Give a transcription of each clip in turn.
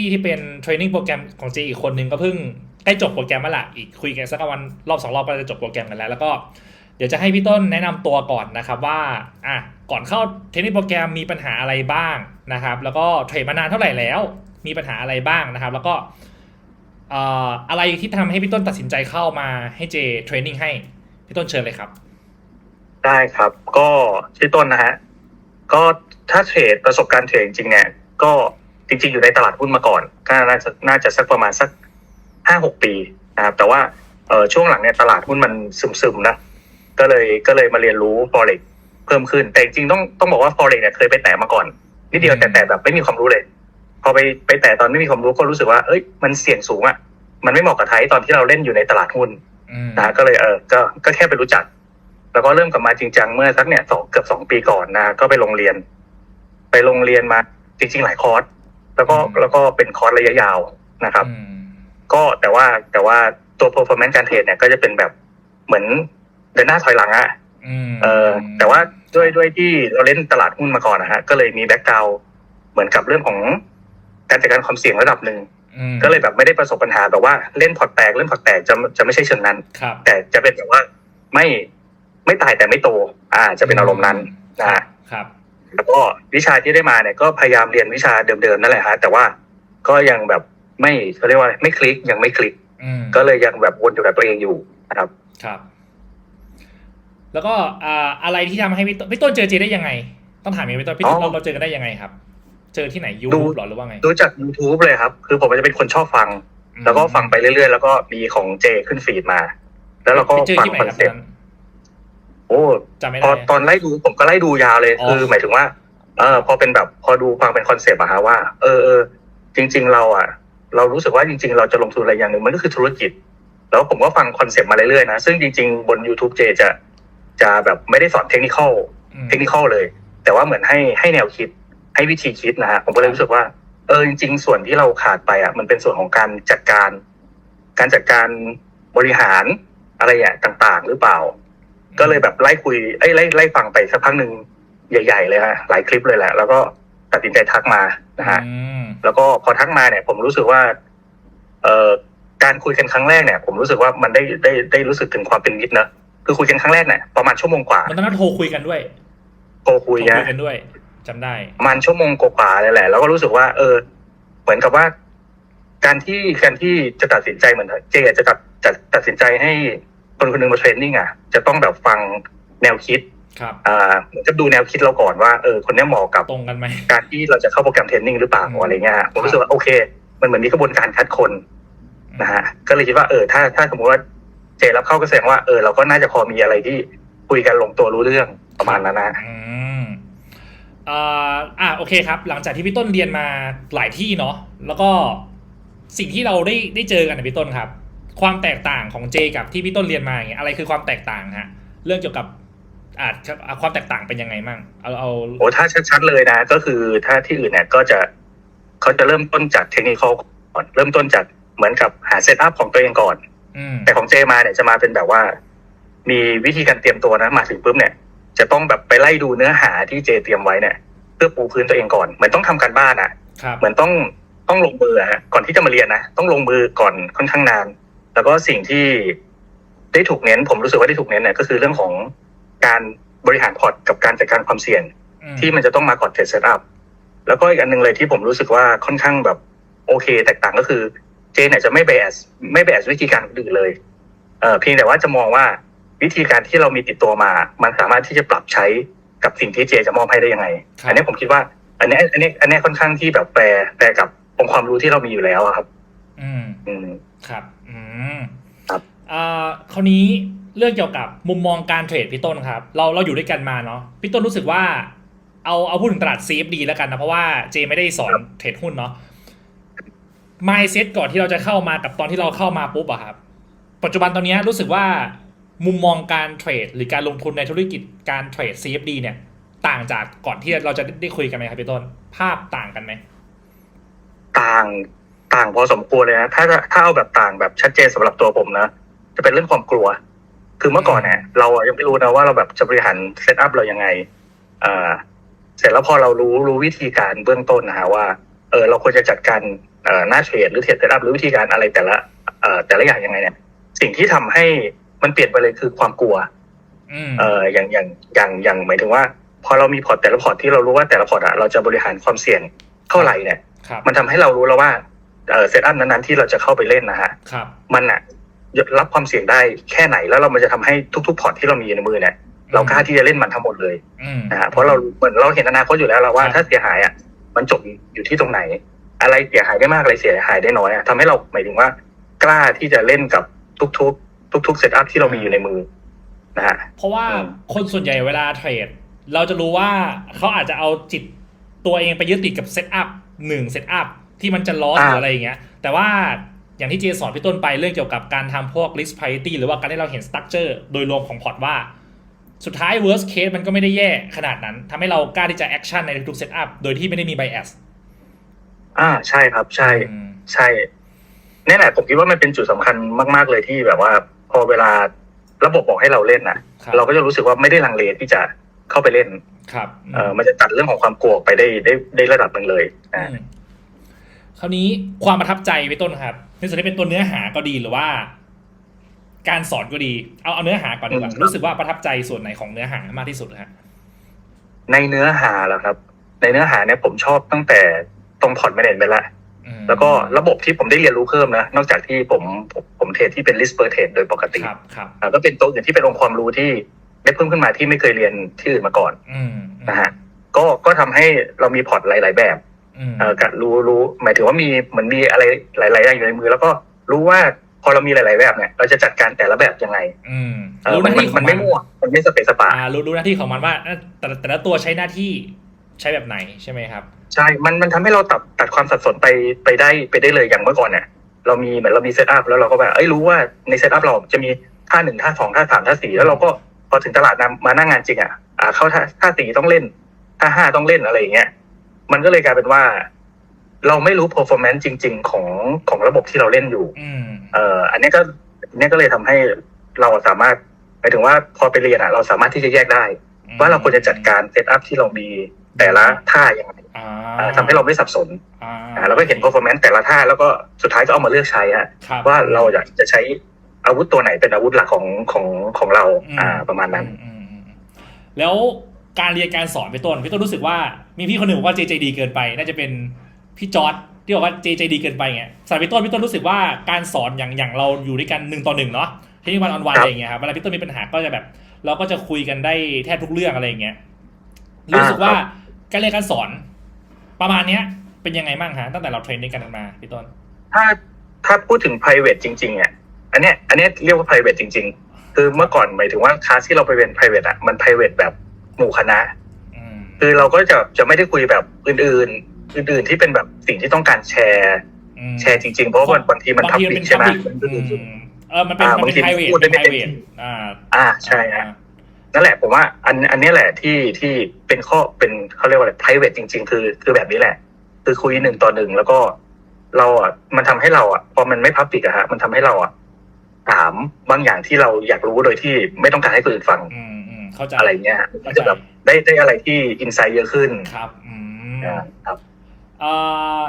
ที่ที่เป็นเทรนนิ่งโปรแกรมของเจอีกคนหนึ่งก็เพิ่งใกล้จบโปรแกรมมาละอีกคุยกันสักวันรอบสองรอบก็จะจบโปรแกรมกันแล้ว แล้วก็เดี๋ยวจะให้พี่ต้นแนะนำตัวก่อนนะครับว่าอะก่อนเข้าเทรนนิ่งโปรแกรมมีปัญหาอะไรบ้างนะครับ แล้วก็เทรดมานานเท่าไหร่แล้ว มีปัญหาอะไรบ้างนะครับ แล้วก็เอ่ออะไรที่ทำให้พี่ต้นตัดสินใจเข้ามาให้เจเทรนนิ่งให้พี่ต้นเชิญเลยครับ ได้ครับก็ชื่อต้นนะฮะก็ถ้าเทรดประสบการณ์เทรดจริงเนี่ยก็ จริงๆ อยู่ในตลาดหุ้นมาก่อนก็น่าจะน่าจะสักประมาณสักห้าหกปีนะครับ แต่ว่าเออช่วงหลังเนี่ยตลาดหุ้นมันซึมๆนะก็เลยก็เลยมาเรียนรู้ forex เพิ่มขึ้น แต่จริงๆต้องต้องบอกว่า forex เนี่ยเคยไปแตะมาก่อนนิดเดียวแต่แต่แบบไม่มีความรู้เลย พอไปไปแตะตอนไม่มีความรู้ก็รู้สึกว่า เอ้ยมันเสี่ยงสูงอะ่ะมันไม่เหมาะกับไทยตอนที่เราเล่นอยู่ในตลาดหุ้นอืมนะก็เลยเออก็ก็แค่ไปรู้จัก แล้วก็เริ่มกลับมาจริงจังเมื่อสักเนี่ยสองเกือบสองปีก่อนนะก็ไปโรงเรียน ไปโรงเรียนมาจริงๆหลายคอร์ส แล้วก็แล้วก็เป็นคอร์สระยะยาวนะครับอืมก็แต่ว่าแต่ว่าตัว performance การเทรดเนี่ยก็จะเป็นแบบเหมือนเดินหน้าถอยหลังอะอืมเออแต่ว่าด้วยด้วยที่เราเล่นตลาดหุ้นมาก่อนนะฮะก็เลยมีแบ็กกราวเหมือนกับเรื่องของการจัดการความเสี่ยงระดับหนึ่งอืมก็เลยแบบไม่ได้ประสบปัญหาแบบว่าเล่นพอร์ตแตกเล่นพอร์ตแตกจะจะไม่ใช่เชิงนั้นครับแต่จะเป็นแบบว่าไม่ไม่ตายแต่ไม่โต อ่า จะเป็นอารมณ์นั้นนะฮะครับ แล้วก็วิชาที่ได้มาเนี่ยก็พยายามเรียนวิชาเดิมๆนั่นแหละฮะแต่ว่าก็ยังแบบไม่เขาเรียกว่าไม่คลิกยังไม่คลิกอืมก็เลยยังแบบวนอยู่กับตัวเองอยู่นะครับครับ แล้วก็อ่าอะไรที่ทำให้พี่ต้นพี่ต้นเจอเจได้ยังไง ต้องถามอย่างนี้พี่ต้นพี่ต้นอ๋อเราเราเจอกันได้ยังไงครับ เจอที่ไหนยูดูทูบหรอหรือว่าไงดูจาก YouTube เลยครับ คือผมจะเป็นคนชอบฟัง แล้วก็ฟังไปเรื่อยๆ แล้วก็มีของเจขึ้นฟีดมา แล้วเราก็ไปเจอฟังที่ไหนคอนครับตเซ็อปนต์นั้น โอ้จำไม่พอได้ตอนไล่ดูผมก็ไล่ดูยาวเลย อ๋อ คือหมายถึงว่า เออพอเป็นแบบพอดูฟังเป็นคอนเซปต์อะฮะว่า เออเออจริง ๆ เราอะเรารู้สึกว่าจริง ๆ เราจะลงทุนอะไรอย่างหนึ่งมันก็คือธุรกิจ แล้วผมก็ฟังคอนเซปต์มาเรื่อยๆนะ ซึ่งจริง ๆ บน YouTube เจจะจะแบบไม่ได้สอนเทคนิคอล อืม เทคนิคอลเลย แต่ว่าเหมือนให้ให้แนวคิดให้วิธีคิดนะฮะผมก็เลยรู้สึกว่าเออจริง ๆ ส่วนที่เราขาดไปอะมันเป็นส่วนของการจัดการ การจัดการบริหารอะไรอย่างต่าง ๆ หรือเปล่า ก็เลยแบบไล่คุยเอ้ยไล่ไล่ฟังไปสักพักหนึ่งใหญ่ ๆ เลยฮะหลายคลิปเลยแหละ แล้วก็ตัดสินใจทักมานะฮะอืมแล้วก็พอทักมาเนี่ย ผมรู้สึกว่า เอ่อการคุยกันครั้งแรกเนี่ย ผมรู้สึกว่ามันได้ได้ได้รู้สึกถึงความเป็นมิตรนะคือคุยกันครั้งแรกเนี่ยประมาณชั่วโมงกว่ามันตอนนั้นโทรคุยกันด้วยโทรคุโทรยคุนะยกันด้วยจำได้ประมาณชั่วโมงกว่าๆเลยแหละ แล้วก็รู้สึกว่า เออ เหมือนกับว่า การที่การที่จะตัดสินใจเหมือนเจจะตัดจะตัดสินใจให้ คนคนหนึงมาเทรนนิ่งอะจะต้องแบบฟังแนวคิดครับอ่าเหมือนกับดูแนวคิดเราก่อนว่าเออคนเนี้ยเหมาะกับตรงกันไหมการที่เราจะเข้าโปรแกรมเทรนนิ่งหรือเปล่าอืมอะไรเงี้ยฮะผมรู้สึกว่าโอเค มันเหมือนมีกระบวนการคัดคนนะฮะก็เลยคิดว่าเออถ้าถ้าสมมติว่าเจรับเข้าก็แสดงว่าเออเราก็น่าจะพอมีอะไรที่คุยกันลงตัวรู้เรื่องประมาณนั้นนะอืมอ่าอะโอเคครับ หลังจากที่พี่ต้นเรียนมาหลายที่เนาะแล้วก็สิ่งที่เราได้ได้เจอกันนะพี่ต้นครับ ความแตกต่างของเจกับที่พี่ต้นเรียนมาอย่างเงี้ยอะไรคือความแตกต่างฮะเรื่องเกี่ยวกับอ่าอะความแตกต่างเป็นยังไงมั่งเอาเอาโอ้ถ้าชัดๆเลยนะ ก็คือถ้าที่อื่นเนี่ยก็จะเขาจะเริ่มต้นจากเทคนิคก่อนเริ่มต้นจากเหมือนกับหาเซตอัพของตัวเองก่อนอืมแต่ของเจมาเนี่ยจะมาเป็นแบบว่า มีวิธีการเตรียมตัวนะมาถึงปุ๊บเนี่ย จะต้องแบบไปไล่ดูเนื้อหาที่เจเตรียมไว้เนี่ย เพื่อปูพื้นตัวเองก่อน เหมือนต้องทำการบ้านอะครับเหมือนต้องต้องลงมืออะฮะก่อนที่จะมาเรียนนะต้องลงมือก่อนค่อนข้างนาน แล้วก็สิ่งที่ได้ถูกเน้น ผมรู้สึกว่าได้ถูกเน้นเนี่ยก็คือเรื่องของการบริหารพอร์ตกับการจัดการความเสี่ยงอืมที่มันจะต้องมาก่อนเทรดเซตอัพแล้วก็อีกอันหนึ่งเลยที่ผมรู้สึกว่าค่อนข้างแบบโอเค แตกต่างก็คือเจเนี่ยจะไม่แบสไม่แบสวิธีการอื่นเลยเออเพียงแต่ว่าจะมองว่าวิธีการที่เรามีติดตัวมา มันสามารถที่จะปรับใช้กับสิ่งที่เจจะมอบให้ได้ยังไงครับอันนี้ผมคิดว่า อันนี้ อันนี้ อันนี้ค่อนข้างที่แบบแปลแปลกับองค์ความรู้ที่เรามีอยู่แล้วอะครับ อืมอืม ครับ อืมครับอ่าคราวนี้เรื่องเกี่ยวกับมุมมองการเทรดพี่ต้นครับ เราเราอยู่ด้วยกันมาเนาะพี่ต้นรู้สึกว่าเอาเอาพูดถึงตลาด CFD แล้วกันนะ เพราะว่าเจไม่ได้สอนเทรดหุ้นเนาะ mindset ก่อนที่เราจะเข้ามากับตอนที่เราเข้ามาปุ๊บอะครับ ปัจจุบันตอนเนี้ยรู้สึกว่ามุมมองการเทรดหรือการลงทุนในธุรกิจการเทรด CFD เนี่ย ต่างจากก่อนที่เราจะได้คุยกันไหมครับพี่ต้น ภาพต่างกันไหม ต่าง ต่างพอสมควรเลยนะถ้าถ้าเอาแบบต่างแบบชัดเจนสำหรับตัวผมนะจะเป็นเรื่องความกลัว คือเมื่อก่อนเนี่ยเราอะยังไม่รู้นะว่าเราแบบจะบริหารเซตอัพเรายังไงอ่าเสร็จแล้วพอเรารู้รู้วิธีการเบื้องต้นนะฮะว่าเออเราควรจะจัดการเอ่อหน้าเทรดหรือเทรดเซตอัพหรือวิธีการอะไรแต่ละเอ่อแต่ละอย่างยังไงเนี่ย สิ่งที่ทำให้มันเปลี่ยนไปเลยคือความกลัวอืมเอ่ออย่างอย่างอย่างอย่างหมายถึงว่า พอเรามีพอร์ตแต่ละพอร์ตที่เรารู้ว่าแต่ละพอร์ตอะเราจะบริหารความเสี่ยงเท่าไหร่เนี่ยครับมันทำให้เรารู้แล้วว่า เอ่อเซตอัพนั้นๆที่เราจะเข้าไปเล่นนะฮะครับมันอะรับความเสี่ยงได้แค่ไหนแล้วเรามันจะทำให้ทุกๆพอร์ตที่เรามีอยู่ในมือเนี่ยเรากล้าที่จะเล่นมันทั้งหมดเลยอืมนะฮะเพราะเราเหมือนเราเห็นอนาคตอยู่แล้วเราว่าครับถ้าเสียหายอะมันจบอยู่ที่ตรงไหน อะไรเสียหายได้มากอะไรเสียหายได้น้อยอะทำให้เราหมายถึงว่า กล้าที่จะเล่นกับทุกๆ ทุกๆเซตอัพที่เรามีอยู่ในมือนะฮะเพราะว่าอืมคนส่วนใหญ่เวลาเทรด เราจะรู้ว่าเขาอาจจะเอาจิตตัวเองไปยึดติดกับเซตอัพหนึ่งเซตอัพ ที่มันจะลอสหรืออะไรอย่างเงี้ย แต่ว่าอย่างที่เจสอนพี่ต้นไปเรื่องเกี่ยวกับการทำพวก risk priority หรือว่าการที่เราเห็น structure โดยรวมของพอร์ตว่า สุดท้าย worst case มันก็ไม่ได้แย่ขนาดนั้นทำให้เรากล้าที่จะ action ในทุกๆ setup โดยที่ไม่ได้มี bias อ่าใช่ครับใช่อืมใช่นี่แหละผมคิดว่ามันเป็นจุดสำคัญมาก ๆ เลยที่แบบว่า พอเวลาระบบบอกให้เราเล่นนะครับเราก็จะรู้สึกว่าไม่ได้ลังเลที่จะเข้าไปเล่น ครับ เออมันจะตัดเรื่องของความกลัวออกไปได้ได้ได้ระดับหนึ่งเลยอ่าอืม คราวนี้ความประทับใจพี่ต้นครับในส่วนที่เป็นตัวเนื้อหาก็ดีหรือว่า การสอนก็ดีเอาเอาเนื้อหาก่อนดีกว่าอืมรู้สึกว่าประทับใจส่วนไหนของเนื้อหามากที่สุดฮะในเนื้อหาเหรอครับ ในเนื้อหาเนี่ยผมชอบตั้งแต่ตรงพอร์ตแมเนจไปละอืมแล้วก็ระบบที่ผมได้เรียนรู้เพิ่มนะ นอกจากที่ผมผมผมเทรดที่เป็น list per trade โดยปกติครับครับอ่าก็เป็นตัวอื่นที่เป็นองค์ความรู้ที่ได้เพิ่มขึ้นมาที่ไม่เคยเรียนที่อื่นมาก่อนอืมนะฮะก็ก็ทำให้เรามีพอร์ตหลาย ๆ แบบอืม เอ่อกับรู้รู้ หมายถึงว่ามีเหมือนมีอะไรหลายๆอย่างอยู่ในมือ แล้วก็รู้ว่าพอเรามีหลาย ๆ แบบเนี่ยเราจะจัดการแต่ละแบบยังไงอืมเออรู้หมันน้ามันที่ขอมันงไม่มั่วมันไม่สเปซสปาอ่ารู้รู้หน้าที่ของมันว่าเอ้อแต่ละแต่ละตัวใช้หน้าที่ใช้แบบไหนใช่ไหมครับ ใช่มันมันทำให้เราตัดตัดความสับสนไปไปได้ไปได้เลยอย่างเมื่อก่อนเนี่ยเรามีเหมือนเรามีเซตอัพแล้วเราก็แบบเอ้ยรู้ว่าในเซตอัพเราจะมีท่าหนึ่งท่าสองท่าสามท่าสี่แล้วเราก็พอถึงตลาดนำมานั่งงานจริงอะอ่าเข้าท่าท่าสี่ต้องเล่นท่าห้าต้องเล่นอะไรอย่างเงี้ย มันก็เลยกลายเป็นว่า เราไม่รู้ performance จริง ๆ ของของระบบที่เราเล่นอยู่อืมเอ่ออันนี้ก็อันนี้ก็เลยทำให้เราสามารถหมายถึงว่าพอไปเรียนอะ เราสามารถที่จะแยกได้ ว่าเราควรจะจัดการเซตอัพที่เรามีแต่ละท่ายังไงอ่าอ่าทำให้เราไม่สับสนอ่าอ่าเราก็เห็น performance แต่ละท่าแล้วก็สุดท้ายก็เอามาเลือกใช้ฮะครับว่าเราอยากจะใช้อาวุธตัวไหนเป็นอาวุธหลักของของของเราอืมอ่าประมาณนั้นอืมอืมอืมแล้วการเรียนการสอนพี่ต้นพี่ต้นรู้สึกว่า มีพี่คนหนึ่งบอกว่าเจเจดีเกินไป น่าจะเป็นพี่จอร์ดที่บอกว่าเจเจดีเกินไปไงสำหรับพี่ต้นพี่ต้นรู้สึกว่าการสอนอย่างอย่างเราอยู่ด้วยกันหนึ่งต่อหนึ่งเนาะเทคนิควันออนวันครับอะไรอย่างเงี้ยครับเวลาพี่ต้นมีปัญหาก็จะแบบ เราก็จะคุยกันได้แทบทุกเรื่องอะไรอย่างเงี้ยรู้สึกว่าการเรียนการสอน ประมาณเนี้ย เป็นยังไงบ้างฮะตั้งแต่เราเทรนด้วยกันมาพี่ต้น ถ้าถ้าพูดถึง private จริงๆอะอันเนี้ยอันเนี้ยเรียกว่า private จริง ๆ คือเมื่อก่อนหมายถึงว่าคลาสที่เราไปเป็น private อะมัน private แบบหมู่คณะอืม คือเราก็จะจะไม่ได้คุยแบบอื่น ๆ อื่น ๆ ที่เป็นแบบสิ่งที่ต้องการแชร์อืมแชร์จริง ๆ เพราะว่าบางทีมันบางพับทีบิเป็นกใช่ไหม public อืมเออมันเป็นอ่ามันเป็นบางที private พูดได้เป็นไม่เต็ม private อ่า อ่าใช่ฮะนั่นแหละผมว่า อันอันเนี้ยแหละที่ที่เป็นข้อเป็นเขาเรียกว่าอะไร private จริง ๆ คือคือแบบนี้แหละ คือคุยหนึ่งต่อหนึ่งแล้วก็เราอะมันทำให้เราอะพอมันไม่พับปิกอะฮะมันทำให้เราอะถามบางอย่างที่เราอยากรู้โดยที่ไม่ต้องการให้คนอื่นฟังอืมอืมเข้าใจอะไรเงี้ยฮะมันก็จะแบบ ได้ได้อะไรที่อินไซต์เยอะขึ้นครับอืมอ่าครับเอ่อ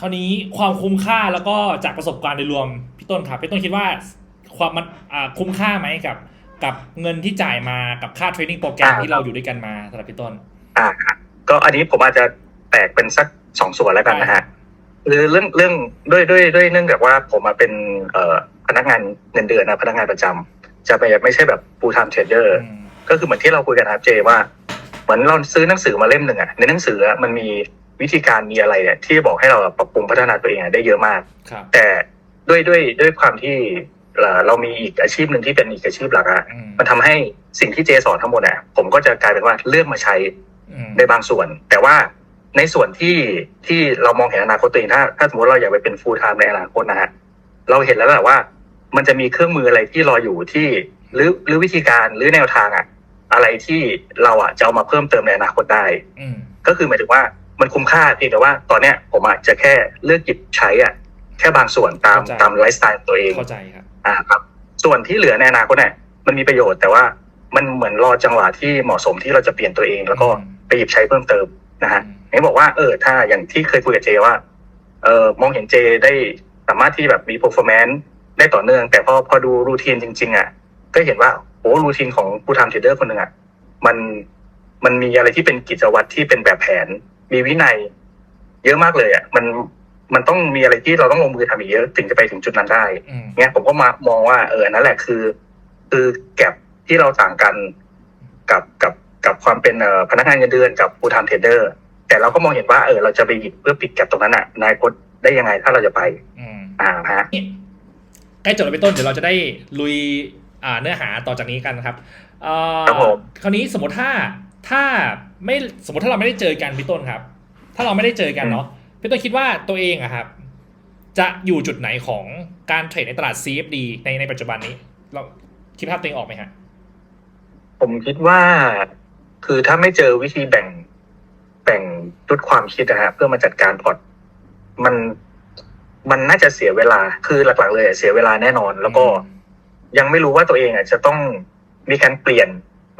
คราวนี้ความคุ้มค่าแล้วก็จากประสบการณ์โดยรวมพี่ต้นครับพี่ต้นคิดว่าความมันอ่าคุ้มค่าไหมกับ กับเงินที่จ่ายมากับค่าเทรนนิ่งโปรแกรมอ่าที่เราอยู่ด้วยกันมาสำหรับพี่ต้น อ่าก็อันนี้ผมอาจจะแตกเป็นสักสองส่วนแล้วกันนะฮะคือเรื่องเรื่องด้วยด้วยด้วยเนื่องจากว่าผมมาเป็นเอ่อพนักงานเงินเดือนนะพนักงานประจำจะไปไม่ใช่แบบ full time trader อืมก็คือเหมือนที่เราคุยกันนะครับเจว่า เหมือนเราซื้อหนังสือมาเล่มหนึ่งอะในหนังสืออะมันมีวิธีการมีอะไรเนี่ยที่บอกให้เราปรับปรุงพัฒนาตัวเองอะได้เยอะมากครับแต่ด้วยด้วยด้วยความที่เอ่อเรามีอีกอาชีพหนึ่งที่เป็นอีกอาชีพหลักอะอืมมันทำให้สิ่งที่เจสอนทั้งหมดอะผมก็จะกลายเป็นว่าเลือกมาใช้อืมในบางส่วน แต่ว่าในส่วนที่ที่เรามองเห็นอนาคตตัวเองถ้าถ้าสมมติเราอยากไปเป็น full time ในอนาคตนะฮะเราเห็นแล้วแหละว่า มันจะมีเครื่องมืออะไรที่รออยู่ที่หรือหรือวิธีการหรือแนวทางอะ อะไรที่เราอะจะเอามาเพิ่มเติมในอนาคตได้อืมก็คือหมายถึงว่ามันคุ้มค่าเพียงแต่ว่าตอนเนี้ยผมอาจจะแค่เลือกหยิบใช้อะแค่บางส่วนตามเข้าใจตามไลฟ์สไตล์ของตัวเองเข้าใจครับอ่าครับ ส่วนที่เหลือในอนาคตเนี่ยมันมีประโยชน์แต่ว่ามันเหมือนรอจังหวะที่เหมาะสมที่เราจะเปลี่ยนตัวเอง แล้วก็อืมไปหยิบใช้เพิ่มเติมนะฮะเห็นบอกว่าเออถ้าอย่างที่เคยคุยกับเจว่าเออมองเห็นเจได้สามารถที่แบบมี performance ได้ต่อเนื่อง แต่พอพอดูรูทีนจริง ๆอะ ก็เห็นว่าโอ้รูทีนของผู้ทำเทรดเดอร์คนหนึ่งอะมันมันมีอะไรที่เป็นกิจวัตรที่เป็นแบบแผน มีวินัย เยอะมากเลยอะมันมันต้องมีอะไรที่เราต้องลงมือทำอีกเยอะถึงจะไปถึงจุดนั้นได้อืมเนี้ยผมก็มามองว่าเออนั่นแหละคือ คือแก็บที่เราต่างกันกับกับกับความเป็นเอ่อพนักงานเงินเดือนกับผู้ทำเทรดเดอร์ แต่เราก็มองเห็นว่าเออเราจะไปหยิบเพื่อปิดแก็บตรงนั้นอะนายพจน์ได้ยังไงถ้าเราจะไปอืมอ่าฮะใกล้จบแล้วพี่ต้นเดี๋ยวเราจะได้ลุยอ่า เนื้อหาต่อจากนี้กันครับเอ่อครับผมคราวนี้สมมติถ้าถ้าไม่สมมติถ้าเราไม่ได้เจอกันพี่ต้นครับ ถ้าเราไม่ได้เจอกันเนาะพี่ต้นคิดว่าตัวเองอะครับ จะอยู่จุดไหนของการเทรดในตลาด CFD ในในปัจจุบันนี้ เราคิดภาพตัวเองออกไหมฮะผมคิดว่าคือถ้าไม่เจอวิธีแบ่งแบ่งชุดความคิดนะฮะเพื่อมาจัดการพอร์ตมันมันน่าจะเสียเวลาคือหลัก ๆ เลยอะเสียเวลาแน่นอน แล้วก็ ยังไม่รู้ว่าตัวเองอะจะต้องมีการเปลี่ยน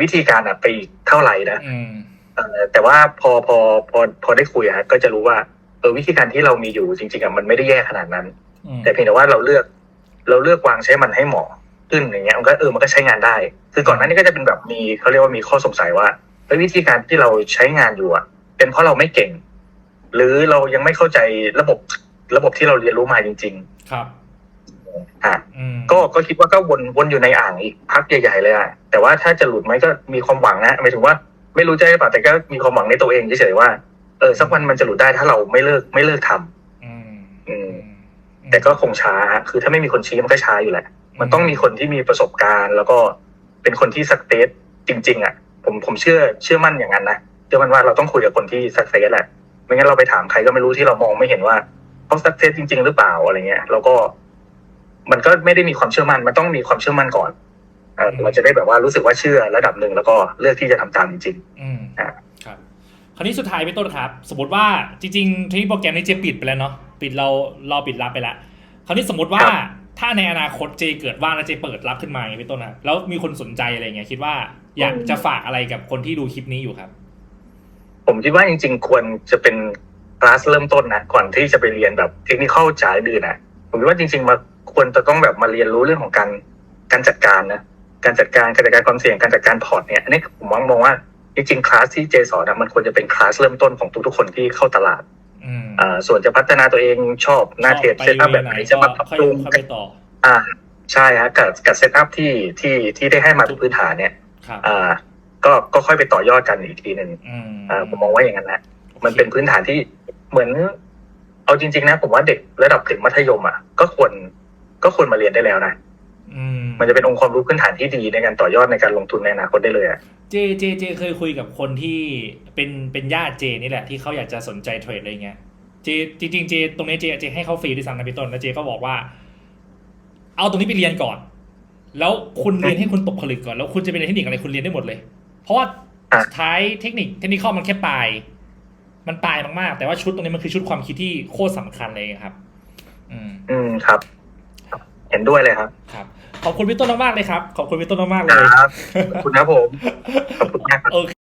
วิธีการอะไปอีกเท่าไหร่นะอืมเอ่อแต่ว่าพอพอพอพอได้คุยอะฮะก็จะรู้ว่าเออวิธีการที่เรามีอยู่จริงๆอะมันไม่ได้แย่ขนาดนั้นอืมแต่เพียงแต่ว่าเราเลือก เราเลือกวางใช้มันให้เหมาะขึ้นอย่างเงี้ยมันก็เออมันก็ใช้งานได้ คือก่อนหน้านี้ก็จะเป็นแบบมีเขาเรียกว่ามีข้อสงสัยว่าเฮ้ยวิธีการที่เราใช้งานอยู่อะ เป็นเพราะเราไม่เก่ง หรือเรายังไม่เข้าใจระบบระบบที่เราเรียนรู้มาจริงครับๆ อะอืมก็ก็คิดว่าก็วนวนอยู่ในอ่างอีกพักใหญ่ๆเลยอะแต่ว่าถ้าจะหลุดไหมก็มีความหวังนะหมายถึงว่าไม่รู้ใจหรือเปล่าแต่ก็มีความหวังในตัวเองเฉยๆว่าเออสักวันมันจะหลุดได้ถ้าเราไม่เลิกไม่เลิกทำอืมอืมแต่ก็คงช้าฮะคือถ้าไม่มีคนชี้มันก็ช้าอยู่แหละ มันต้องมีคนที่มีประสบการณ์ แล้วก็เป็นคนที่สักเซสจริง ๆ อะ ผมผมเชื่อเชื่อมั่นอย่างนั้นนะเชื่อมั่นว่าเราต้องคุยกับคนที่สักเซสแหละไม่งั้นเราไปถามใครก็ไม่รู้ที่เรามองไม่เห็นว่าเขาสักเซสจริง ๆ หรือเปล่าอะไรเงี้ยแล้วก็ มันก็ไม่ได้มีความเชื่อมั่นมันต้องมีความเชื่อมั่นก่อนเออเราจะได้แบบว่ารู้สึกว่าเชื่อระดับหนึ่งแล้วก็เลือกที่จะทำตามจริงอืมอะครับ คราวนี้สุดท้ายพี่ต้นครับ สมมติว่าจริงๆที่โปรแกรมนี้เจปิดไปแล้วเนาะปิดเราเราปิดรับไปแล้วคราวนี้สมมติว่าถ้าในอนาคตเจเกิดว่างแล้วเจเปิดรับขึ้นมาอย่างเงี้ยพี่ต้นนะแล้วมีคนสนใจอะไรเงี้ยคิดว่าอยากจะฝากอะไรกับคนที่ดูคลิปนี้อยู่ครับๆผมคิดว่าจริง ๆ ควรจะเป็นคลาสเริ่มต้นนะก่อนที่จะไปเรียนแบบเทคนิคจ๋าดื้อนะผมคิดว่าจริง ๆ มา ควรจะต้องแบบมาเรียนรู้เรื่องของการการจัดการนะการจัดการการจัดการความเสี่ยงการจัดการพอร์ตเนี่ยอันนี้ผมมองมองว่าจริงๆคลาสที่เจสอนอะมันควรจะเป็นคลาสเริ่มต้นของทุกๆคนที่เข้าตลาดอืมอ่าส่วนจะพัฒนาตัวเองชอบหน้าเทรดเซตอัพแบบไหนจะมาปรับค่อยปรุงค่อยไปต่ออ่าใช่ฮะกับกับเซตอัพที่ที่ที่ได้ให้มาทุกพื้นฐานเนี่ยครับอ่าก็ก็ค่อยไปต่อยอดกันอีกทีหนึ่งอืมอ่าผมมองว่าอย่างนั้นนะมันเป็นพื้นฐานที่เหมือน เอาจริง ๆ นะ ผมว่าเด็กระดับถึงมัธยมอะก็ควร ก็ควรมาเรียนได้แล้วนะอืมมันจะเป็นองค์ความรู้พื้นฐานที่ดีในการต่อยอดในการลงทุนในอนาคตได้เลยอะเจเจเจเคยคุยกับคนที่เป็นเป็นญาติเจนี่แหละที่เขาอยากจะสนใจเทรดอะไรเงี้ยเจจริงๆเจตรงนี้เจเจให้เขาฟรีด้วยซ้ำนะพี่ต้นแล้วเจก็บอกว่า เอาตรงนี้ไปเรียนก่อน แล้วคุณเรียนให้คุณตกผลึกก่อนแล้วคุณจะไปเรียนเทคนิคอะไรคุณเรียนได้หมดเลย เพราะว่าอะสุดท้ายเทคนิคเทคนิคข้อมันแค่ปลาย มันปลายมากๆ แต่ว่าชุดตรงนี้มันคือชุดความคิดที่โคตรสำคัญเลยครับ อืมอืมครับ เห็นด้วยเลยครับ ครับ ขอบคุณพี่ต้นมากๆเลยครับ ขอบคุณพี่ต้นมากๆเลยครับขอบคุณครับผมขอบคุณมากครับ โอเค